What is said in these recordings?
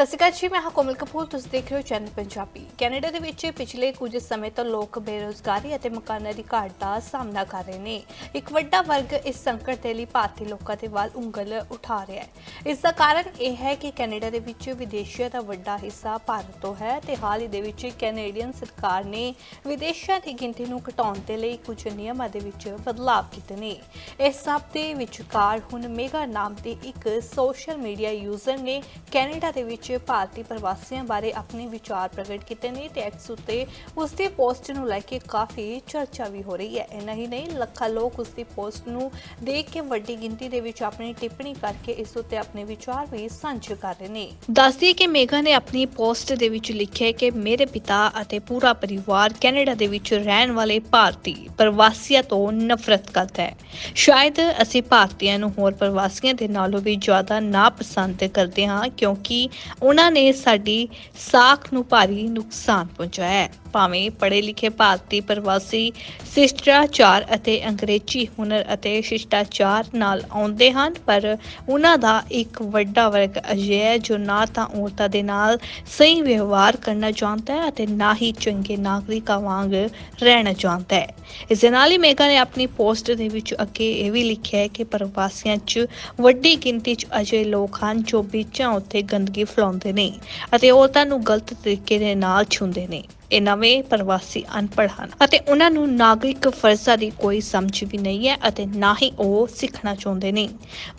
ਸਤਿ ਸ਼੍ਰੀ ਅਕਾਲ ਜੀ, ਮੈਂ ਹਾਂ ਕੋਮਲ ਕਪੂਰ, ਤੁਸੀਂ ਦੇਖ ਰਹੇ ਹੋ ਚੈਨਲ ਪੰਜਾਬੀ। ਕੈਨੇਡਾ ਦੇ ਵਿੱਚ ਪਿਛਲੇ ਕੁਝ ਸਮੇਂ ਤੋਂ ਲੋਕ ਬੇਰੋਜ਼ਗਾਰੀ ਅਤੇ ਮਕਾਨਾਂ ਦੀ ਘਾਟ ਦਾ ਸਾਹਮਣਾ ਕਰ ਰਹੇ ਨੇ। ਇੱਕ ਵੱਡਾ ਵਰਗ ਇਸ ਸੰਕਟ ਦੇ ਲਈ ਭਾਰਤੀ ਲੋਕਾਂ ਦੇ ਵੱਲ ਉਂਗਲ ਉਠਾ ਰਿਹਾ ਹੈ। ਇਸ ਦਾ ਕਾਰਨ ਇਹ ਹੈ ਕਿ ਕੈਨੇਡਾ ਦੇ ਵਿੱਚ ਵਿਦੇਸ਼ੀਆਂ ਦਾ ਵੱਡਾ ਹਿੱਸਾ ਭਾਰਤ ਤੋਂ ਹੈ ਤੇ ਹਾਲ ਹੀ ਦੇ ਵਿੱਚ ਕੈਨੇਡੀਅਨ ਸਰਕਾਰ ਨੇ ਵਿਦੇਸ਼ੀਆਂ ਦੀ ਗਿਣਤੀ ਨੂੰ ਘਟਾਉਣ ਦੇ ਲਈ ਕੁਝ ਨਿਯਮਾਂ ਦੇ ਵਿੱਚ ਬਦਲਾਅ ਕੀਤੇ ਨੇ। ਇਸ ਸਭ ਦੇ ਵਿਚਕਾਰ ਹੁਣ ਮੇਗਾ ਨਾਮ ਦੇ ਇੱਕ ਸੋਸ਼ਲ ਮੀਡੀਆ ਯੂਜ਼ਰ ਨੇ ਕੈਨੇਡਾ ਦੇ ਵਿੱਚ ਭਾਰਤੀ ਪ੍ਰਵਾਸੀਆਂ ਬਾਰੇ ਆਪਣੇ ਵਿਚਾਰ ਪ੍ਰਗਟ ਕੀਤੇ ਨੇ ਤੇ ਐਕਸ ਉੱਤੇ ਉਸ ਦੀ ਪੋਸਟ ਨੂੰ ਲੈ ਕੇ ਕਾਫੀ ਚਰਚਾ ਵੀ ਹੋ ਰਹੀ ਹੈ। ਇੰਨਾ ਹੀ ਨਹੀਂ, ਲੱਖਾਂ ਲੋਕ ਉਸ ਦੀ ਪੋਸਟ ਨੂੰ ਦੇਖ ਕੇ ਵੱਡੀ ਗਿਣਤੀ ਦੇ ਵਿੱਚ ਆਪਣੀ ਟਿੱਪਣੀ ਕਰਕੇ ਇਸ ਉੱਤੇ ਆਪਣੇ ਵਿਚਾਰ ਵੀ ਸਾਂਝੇ ਕਰ ਰਹੇ ਨੇ। ਦੱਸਦੀ ਕਿ ਮੇਗਾ ਨੇ ਆਪਣੀ ਪੋਸਟ ਦੇ ਵਿੱਚ ਲਿਖਿਆ ਕਿ ਮੇਰੇ ਪਿਤਾ ਅਤੇ ਪੂਰਾ ਪਰਿਵਾਰ ਕੈਨੇਡਾ ਦੇ ਵਿੱਚ ਰਹਿਣ ਵਾਲੇ ਭਾਰਤੀ ਪ੍ਰਵਾਸੀਆਂ ਤੋਂ ਨਫ਼ਰਤ ਕਰਦਾ ਹੈ। ਸ਼ਾਇਦ ਅਸੀਂ ਭਾਰਤੀਆਂ ਨੂੰ ਹੋਰ ਪ੍ਰਵਾਸੀਆਂ ਦੇ ਨਾਲੋਂ ਵੀ ਜ਼ਿਆਦਾ ਨਾਪਸੰਦ ਕਰਦੇ ਹਾਂ, ਕਿਉਂਕਿ ਉਹਨਾਂ ਨੇ ਸਾਡੀ ਸਾਖ ਨੂੰ ਭਾਰੀ ਨੁਕਸਾਨ ਪਹੁੰਚਾਇਆ ਹੈ। ਭਾਵੇਂ ਪੜ੍ਹੇ ਲਿਖੇ ਭਾਰਤੀ ਪ੍ਰਵਾਸੀ ਸਿਸ਼ਟਾਚਾਰ ਅਤੇ ਅੰਗਰੇਜ਼ੀ ਹੁਨਰ ਅਤੇ ਸ਼ਿਸ਼ਟਾਚਾਰ ਨਾਲ ਆਉਂਦੇ ਹਨ, ਪਰ ਉਹਨਾਂ ਦਾ ਇੱਕ ਵੱਡਾ ਵਰਗ ਅਜਿਹਾ ਹੈ ਜੋ ਨਾ ਤਾਂ ਔਰਤਾਂ ਦੇ ਨਾਲ ਸਹੀ ਵਿਵਹਾਰ ਕਰਨਾ ਚਾਹੁੰਦਾ ਹੈ ਅਤੇ ਨਾ ਹੀ ਚੰਗੇ ਨਾਗਰਿਕਾਂ ਵਾਂਗ ਰਹਿਣਾ ਚਾਹੁੰਦਾ ਹੈ। ਇਸ ਦੇ ਨਾਲ ਹੀ ਮੇਗਾ ਨੇ ਆਪਣੀ ਪੋਸਟ ਦੇ ਵਿੱਚ ਅੱਗੇ ਇਹ ਵੀ ਲਿਖਿਆ ਹੈ ਕਿ ਪ੍ਰਵਾਸੀਆਂ 'ਚ ਵੱਡੀ ਗਿਣਤੀ 'ਚ ਅਜਿਹੇ ਲੋਕ ਹਨ ਜੋ ਬੀਚਾਂ ਉੱਤੇ ਗੰਦਗੀ ਫੈਲਾਉਂਦੇ ਨੇ ਅਤੇ ਔਰਤਾਂ ਨੂੰ ਗਲਤ ਤਰੀਕੇ ਦੇ ਨਾਲ ਛੂੰਦੇ ਨੇ। ਇਹ ਨਵੇਂ ਪ੍ਰਵਾਸੀ ਅਨਪੜ੍ਹ ਹਨ ਅਤੇ ਉਹਨਾਂ ਨੂੰ ਨਾਗਰਿਕ ਫਰਜ਼ਾਂ ਦੀ ਕੋਈ ਸਮਝ ਵੀ ਨਹੀਂ ਹੈ ਅਤੇ ਨਾ ਹੀ ਉਹ ਸਿੱਖਣਾ ਚਾਹੁੰਦੇ ਨੇ।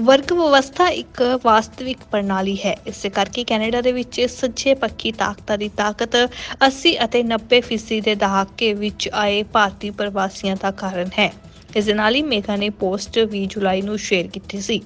ਵਰਗ ਵਿਵਸਥਾ ਇੱਕ ਵਾਸਤਵਿਕ ਪ੍ਰਣਾਲੀ ਹੈ। ਇਸੇ ਕਰਕੇ ਕੈਨੇਡਾ ਦੇ ਵਿੱਚ ਸੱਜੇ ਪੱਖੀ ਤਾਕਤਾਂ ਦੀ ਤਾਕਤ 80 ਅਤੇ 90 ਫੀਸਦੀ ਦੇ ਦਹਾਕੇ ਵਿੱਚ ਆਏ ਭਾਰਤੀ ਪ੍ਰਵਾਸੀਆਂ ਦਾ ਕਾਰਨ ਹੈ। ਇਸ ਦੇ ਨਾਲ ਹੀ ਮੇਗਾ ਨੇ ਪੋਸਟ 20 ਜੁਲਾਈ ਨੂੰ ਸ਼ੇਅਰ ਕੀਤੀ ਸੀ।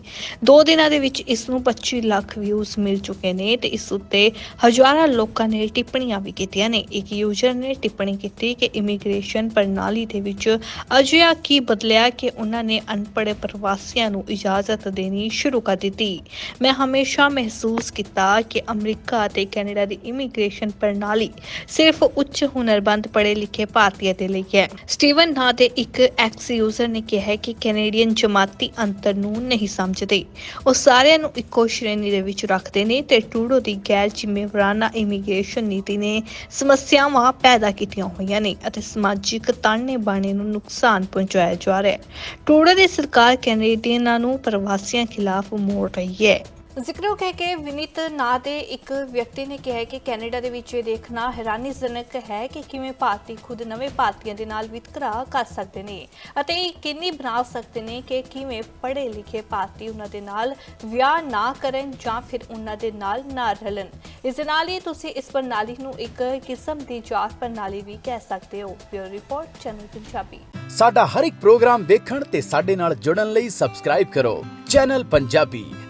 ਦੋ ਦਿਨਾਂ ਦੇ ਵਿੱਚ ਇਸ ਨੂੰ 25 ਲੱਖ ਵਿਊਜ਼ ਮਿਲ ਚੁੱਕੇ ਨੇ ਤੇ ਇਸ ਉੱਤੇ ਹਜ਼ਾਰਾਂ ਲੋਕਾਂ ਨੇ ਟਿੱਪਣੀਆਂ ਵੀ ਕੀਤੀਆਂ ਨੇ। ਇੱਕ ਯੂਜ਼ਰ ਨੇ ਟਿੱਪਣੀ ਕੀਤੀ ਕਿ ਇਮੀਗ੍ਰੇਸ਼ਨ ਪ੍ਰਣਾਲੀ ਦੇ ਵਿੱਚ ਅਜਿਹਾ ਕੀ ਬਦਲਿਆ ਕਿ ਉਹਨਾਂ ਨੇ ਅਨਪੜ੍ਹ ਪ੍ਰਵਾਸੀਆਂ ਨੂੰ ਇਜਾਜ਼ਤ ਦੇਣੀ ਸ਼ੁਰੂ ਕਰ ਦਿੱਤੀ। ਮੈਂ ਹਮੇਸ਼ਾ ਮਹਿਸੂਸ ਕੀਤਾ ਕਿ ਅਮਰੀਕਾ ਅਤੇ ਕੈਨੇਡਾ ਦੀ ਇਮੀਗ੍ਰੇਸ਼ਨ ਪ੍ਰਣਾਲੀ ਸਿਰਫ ਉੱਚ ਹੁਨਰਬੰਦ ਪੜ੍ਹੇ ਲਿਖੇ ਭਾਰਤੀਆਂ ਦੇ ਲਈ ਹੈ। ਸਟੀਵਨ ਨਾਂ ਦੇ ਇੱਕ ਐਕਸ ਯੂਜ਼ਰ ਨੇ ਕਿਹਾ ਕਿ ਕੈਨੇਡੀਅਨ ਜਮਾਤੀ ਅੰਤਰ ਨੂੰ ਨਹੀਂ ਸਮਝਦੇ। ਉਹ ਸਾਰਿਆਂ ਨੂੰ ਇੱਕੋ ਸ਼੍ਰੇਣੀ ਦੇ ਵਿੱਚ ਰੱਖਦੇ ਨੇ ਤੇ ਟਰੂਡੋ ਦੀ ਗੈਰ ਜ਼ਿੰਮੇਵਾਰਾਨਾ ਇਮੀਗ੍ਰੇਸ਼ਨ ਨੀਤੀ ਨੇ ਸਮੱਸਿਆਵਾਂ ਪੈਦਾ ਕੀਤੀਆਂ ਹੋਈਆਂ ਨੇ ਅਤੇ ਸਮਾਜਿਕ ਤਾਣੇ ਬਾਣੇ ਨੂੰ ਨੁਕਸਾਨ ਪਹੁੰਚਾਇਆ ਜਾ ਰਿਹਾ ਹੈ। ਟਰੂਡੋ ਦੀ ਸਰਕਾਰ ਕੈਨੇਡੀਅਨਾਂ ਨੂੰ ਪ੍ਰਵਾਸੀਆਂ ਖਿਲਾਫ ਮੋੜ ਰਹੀ ਹੈ। ਜ਼ਿਕਰਯੋਗ ਹੈ ਕਿ ਵਿਨੀਤ ਨਾਂ ਦੇ ਇੱਕ ਵਿਅਕਤੀ ਨੇ ਕਿਹਾ ਕਿ ਕੈਨੇਡਾ ਦੇ ਵਿੱਚ ਇਹ ਦੇਖਣਾ ਹੈਰਾਨੀਜਨਕ ਹੈ ਕਿ ਕਿਵੇਂ ਭਾਰਤੀ ਖੁਦ ਨਵੇਂ ਭਾਰਤੀਆਂ ਦੇ ਨਾਲ ਵਿਤਕਰਾ ਕਰ ਸਕਦੇ ਨੇ ਅਤੇ ਇਹ ਕਿੰਨੀ ਬਣਾ ਸਕਦੇ ਨੇ ਕਿ ਕਿਵੇਂ ਪੜ੍ਹੇ ਲਿਖੇ ਭਾਰਤੀ ਉਹਨਾਂ ਦੇ ਨਾਲ ਵਿਆਹ ਨਾ ਕਰਨ ਜਾਂ ਫਿਰ ਉਹਨਾਂ ਦੇ ਨਾਲ ਨਾ ਰਲਣ। ਇਸ ਦੇ ਨਾਲ ਹੀ ਤੁਸੀਂ ਇਸ ਪ੍ਰਣਾਲੀ ਨੂੰ ਇੱਕ ਕਿਸਮ ਦੀ ਜਾਤ ਪ੍ਰਣਾਲੀ ਵੀ ਕਹਿ ਸਕਦੇ ਹੋ। Bureau report, channel Punjabi. ਸਾਡਾ ਹਰ ਇੱਕ ਪ੍ਰੋਗਰਾਮ ਦੇਖਣ ਤੇ ਸਾਡੇ ਨਾਲ ਜੁੜਨ ਲਈ ਸਬਸਕ੍ਰਾਈਬ ਕਰੋ। ਚੈਨਲ ਪੰਜਾਬੀ।